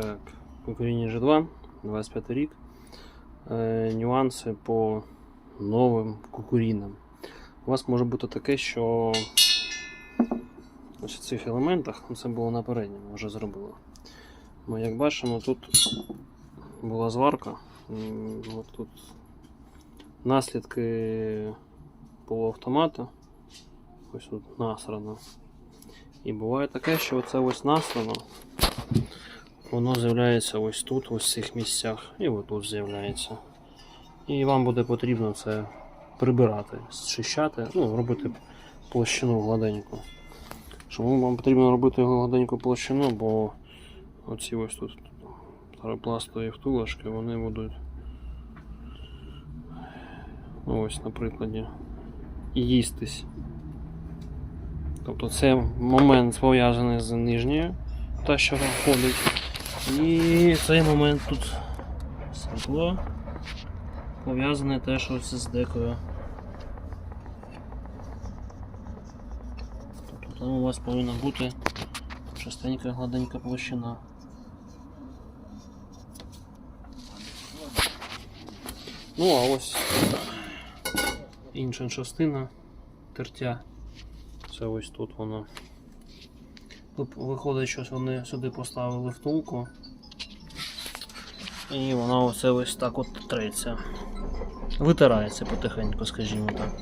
Так, Кукуріні G2, 25 рік. Е, нюанси по новим кукурінам. У вас може бути таке, що в цих елементах, ну, це було на передньому, вже зробили. Ми як бачимо, тут була зварка. От тут наслідки полуавтомата. Ось тут насрано. І буває таке, що оце ось насрано, воно з'являється ось тут, ось в цих місцях, і отут з'являється. І вам буде потрібно це прибирати, зчищати, ну, робити площину гладеньку. Чому вам потрібно робити гладеньку площину, бо оці ось тут пластові втулочки, вони будуть. Ну, ось на їстись. Тобто це момент пов'язаний з нижньою, та що входить. І цей момент тут світло пов'язане теж ось з декою. Тобто там у вас повинна бути частенька гладенька площина. Ну а ось інша частина тертя. Це ось тут воно. Тут виходить, що вони сюди поставили втулку. І вона оце ось так от треться. Витирається потихеньку, скажімо так.